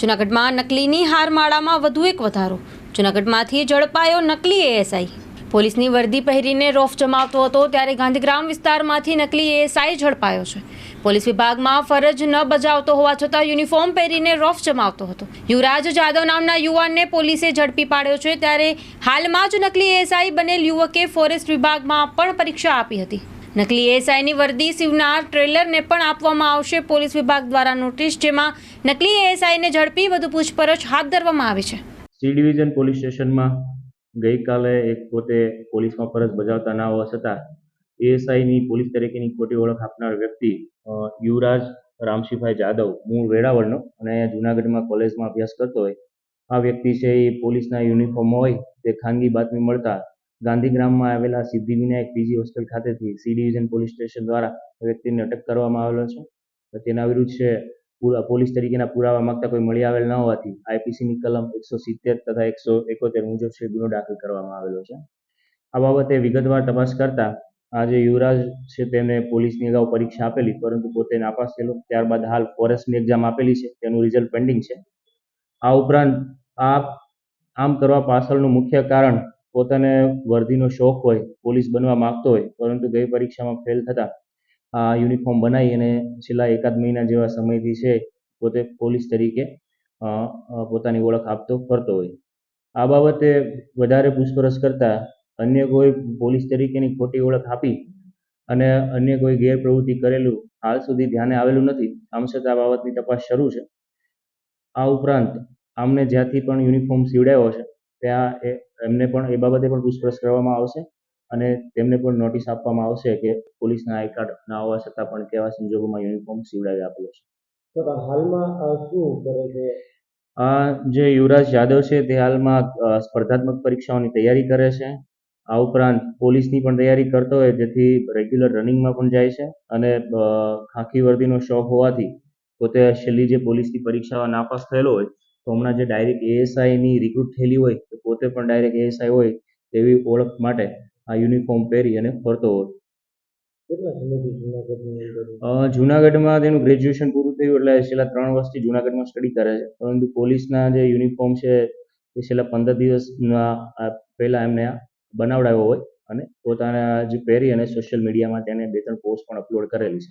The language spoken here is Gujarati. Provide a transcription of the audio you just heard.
જૂનાગઢમાં નકલીની હારમાળામાં વધુ એક વધારો. જૂનાગઢમાંથી ઝડપાયો નકલી એએસઆઈ પોલીસની વર્દી પહેરીને રોફ જમાવતો હતો ત્યારે ગાંધીગ્રામ વિસ્તારમાંથી નકલી એએસઆઈ ઝડપાયો છે. પોલીસ વિભાગમાં ફરજ ન બજાવતો હોવા છતાં યુનિફોર્મ પહેરીને રોફ જમાવતો હતો. યુવરાજ જાદવ નામના યુવાનને પોલીસે ઝડપી પાડ્યો છે ત્યારે હાલમાં જ નકલી એએસઆઈ બનેલ યુવકે ફોરેસ્ટ વિભાગમાં પણ પરીક્ષા આપી હતી. નકલી એએસઆઈની વર્દી સીવનાર ટ્રેલરને પણ આપવામાં આવશે. પોલીસ વિભાગ દ્વારા નોટિસ જેમાં નકલી એએસઆઈને ઝડપી વધુ પૂછપરછ હાથ ધરવામાં આવી છે. સી ડિવિઝન પોલીસ સ્ટેશનમાં ગઈકાલે એક પોતે પોલીસમાં ફરજ બજાવતા ના હોવા છતાં એએસઆઈની પોલીસ તરીકેની ખોટી ઓળખ આપનાર વ્યક્તિ યુવરાજ રામશીભાઈ જાદવ, મૂળ વેરાવળનો અને જુનાગઢમાં કોલેજમાં અભ્યાસ કરતો હોય. આ વ્યક્તિ છે એ પોલીસના યુનિફોર્મ હોય, તે ખાનગી બાતમી મળતા ગાંધીગ્રામમાં આવેલા સિદ્ધિવિનાયક પીજી હોસ્ટેલ ખાતેથી સી ડિવિઝન પોલીસ સ્ટેશન દ્વારા વ્યક્તિને અટક કરવામાં આવેલો છે. તેના વિરુદ્ધ છે પોલીસ તરીકેના પુરાવા માંગતા કોઈ મળી આવેલ ન હોવાથી આઈપીસીની કલમ એકસો સિત્તેર તથા એકસો એકોતેર મુજબ છે, ગુનો દાખલ કરવામાં આવેલો છે. આ બાબતે વિગતવાર તપાસ કરતા આજે યુવરાજ છે તેને પોલીસની અગાઉ પરીક્ષા આપેલી, પરંતુ પોતે નાપાસ થયેલો. ત્યારબાદ હાલ ફોરેસ્ટની એક્ઝામ આપેલી છે, તેનું રિઝલ્ટ પેન્ડિંગ છે. આ ઉપરાંત આ આમ કરવા પાછળનું મુખ્ય કારણ પોતાને વર્દીનો શોખ હોય, પોલીસ બનવા માગતો હોય, પરંતુ ગઈ પરીક્ષામાં ફેલ થતાં આ યુનિફોર્મ બનાવી અને છેલ્લા એકાદ મહિના જેવા સમયથી છે, પોતે પોલીસ તરીકે પોતાની ઓળખ આપતો ફરતો હોય. આ બાબતે વધારે પૂછપરછ કરતા અન્ય કોઈ પોલીસ તરીકેની ખોટી ઓળખ આપી અને અન્ય કોઈ ગેરપ્રવૃત્તિ કરેલું હાલ સુધી ધ્યાને આવેલું નથી, આમ છતાં આ બાબતની તપાસ શરૂ છે. આ ઉપરાંત, આમને જ્યાંથી પણ યુનિફોર્મ સીવડાવ્યો છે ત્યાં એ એમને પણ એ બાબતે પણ પૂછપરછ કરવામાં આવશે અને તેમને પણ નોટિસ આપવામાં આવશે કે પોલીસના આઈ કાર્ડ ના હોવા છતાં પણ કેવા સંજોગોમાં યુનિફોર્મ સીવડાવી આપ્યો છે. તો હાલમાં આ શું કરે છે? જે યુવરાજ યાદવ છે તે હાલમાં સ્પર્ધાત્મક પરીક્ષાઓની તૈયારી કરે છે. આ ઉપરાંત પોલીસની પણ તૈયારી કરતો હોય જેથી રેગ્યુલર રનિંગમાં પણ જાય છે અને ખાખી વર્દીનો શોખ હોવાથી પોતે છેલ્લી જે પોલીસની પરીક્ષામાં નાપાસ થયેલો હોય તો હમણાં જે ડાયરેક્ટ એએસઆઈની રિક્રુટ થયેલી હોય તો પોતે પણ ડાયરેક્ટ એએસઆઈ હોય તેવી ઓળખ માટે આ યુનિફોર્મ પહેરી અને ફરતો હોય. જુનાગઢમાં તેનું ગ્રેજ્યુએશન પૂરું થયું એટલે છેલ્લા ત્રણ વર્ષથી જુનાગઢમાં સ્ટડી કરે છે. પરંતુ પોલીસના જે યુનિફોર્મ છે એ છેલ્લા પંદર દિવસના પહેલા એમને બનાવડાવ્યો હોય અને પોતાના જે પહેરી અને સોશિયલ મીડિયામાં તેને બે ત્રણ પોસ્ટ પણ અપલોડ કરેલી છે.